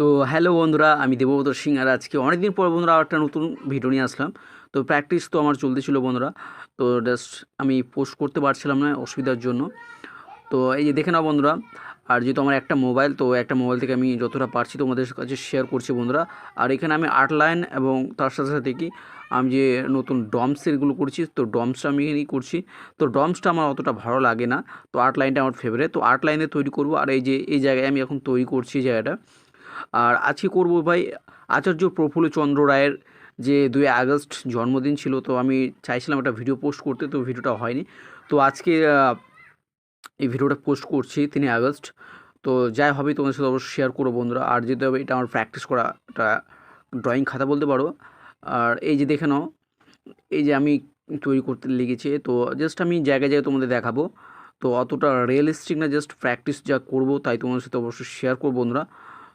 তো হ্যালো বন্ধুরা, আমি দেবব্রত সিং আর আজকে অনেকদিন পর বন্ধুরা আর একটা নতুন ভিডিও নিয়ে আসলাম। তো প্র্যাকটিস তো আমার চলতেছিল বন্ধুরা, তো জাস্ট আমি পোস্ট করতে পারছিলাম না অসুবিধার জন্য। তো এই যে দেখে নাও বন্ধুরা, আর যেহেতু আমার একটা মোবাইল তো একটা মোবাইল থেকে আমি যতটা পারছি তোমাদের কাছে শেয়ার করছি বন্ধুরা। আর এখানে আমি আর্ট লাইন এবং তার সাথে সাথে কি, আমি যে নতুন ডমস এগুলো করছি, তো ডমসটা আমি এখানেই করছি। তো ডমসটা আমার অতটা ভালো লাগে না, তো আর্ট লাইনটা আমার ফেভারিট তো আর্ট লাইনে তৈরি করব, আর এই যে, এই জায়গায় আমি এখন তৈরি করছি জায়গাটা। আর আজকে করব ভাই আচার্য প্রফুল্লচন্দ্র রায়ের যে দুই আগস্ট জন্মদিন ছিল, তো আমি চাইছিলাম একটা ভিডিও পোস্ট করতে, তো ভিডিওটা হয়নি। তো আজকে এই ভিডিওটা পোস্ট করছি তিন আগস্ট। তো যাই হবে, তোমাদের সাথে অবশ্যই শেয়ার করব বন্ধুরা। আর যেতে হবে এটা আমার প্র্যাকটিস করা একটা ড্রয়িং খাতা বলতে পারো। আর এই যে দেখে নাও, এই যে আমি তৈরি করতে লেগেছে, তো জাস্ট আমি জায়গায় জায়গায় তোমাদের দেখাবো। তো অতটা রিয়েলিস্টিক না জাস্ট প্র্যাকটিস যা করব, তাই তোমাদের সাথে অবশ্যই শেয়ার করব বন্ধুরা।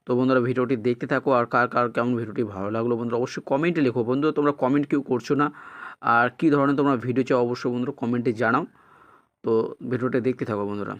তো বন্ধুরা ভিডিওটি দেখতে থাকো আর কার কার কেমন ভিডিওটি ভালো লাগল বন্ধুরা অবশ্যই কমেন্টে লেখো। বন্ধু তোমরা কমেন্ট কেউ করছ না। আর কি ধরনের তোমরা ভিডিও চাও অবশ্যই বন্ধুরা কমেন্টে জানাও। তো ভিডিওটি দেখতে থাকো বন্ধুরা।